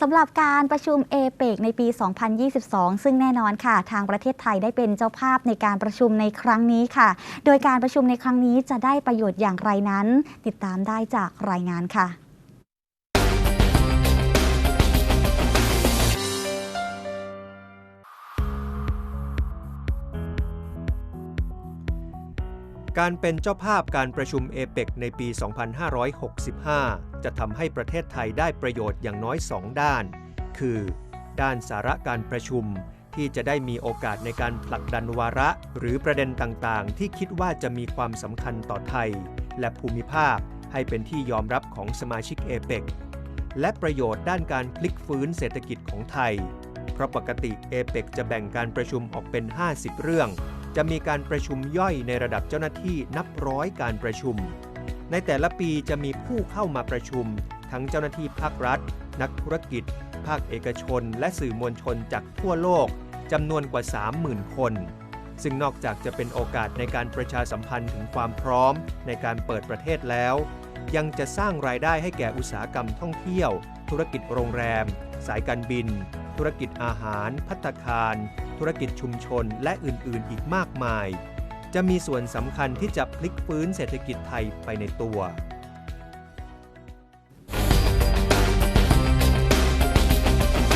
สำหรับการประชุมเอเปกในปี 2022 ซึ่งแน่นอนค่ะ ทางประเทศไทยได้เป็นเจ้าภาพในการประชุมในครั้งนี้ค่ะ โดยการประชุมในครั้งนี้จะได้ประโยชน์อย่างไรนั้น ติดตามได้จากรายงานค่ะ การเป็นเจ้าภาพการประชุมเอเปกในปี 2565 จะทำให้ประเทศไทยได้ประโยชน์อย่างน้อย 2 ด้าน คือ ด้านสาระการประชุมที่จะได้มีโอกาสในการผลักดันวาระ หรือประเด็นต่างๆ ที่คิดว่าจะมีความสำคัญต่อไทย และภูมิภาคให้เป็นที่ยอมรับของสมาชิกเอเปกและประโยชน์ด้านการพลิกฟื้นเศรษฐกิจของไทย เพราะปกติเอเปกจะแบ่งการประชุมออกเป็น 50 เรื่อง จะมีการประชุมย่อยในระดับเจ้าหน้าที่นับร้อยการประชุม ในแต่ละปีจะมีผู้เข้ามาประชุม ทั้งเจ้าหน้าที่ภาครัฐ นักธุรกิจ ภาคเอกชน และสื่อมวลชนจากทั่วโลกจำนวนกว่า 30,000 คน ซึ่งนอกจากจะเป็นโอกาสในการประชาสัมพันธ์ถึงความพร้อมในการเปิดประเทศแล้ว ยังจะสร้างรายได้ให้แก่อุตสาหกรรมท่องเที่ยว ธุรกิจโรงแรม สายการบิน ธุรกิจอาหาร พัตตาคาร ธุรกิจชุมชน และอื่นๆ อีกมากมาย จะมีส่วนสำคัญที่จะพลิกฟื้นเศรษฐกิจไทยไปในตัว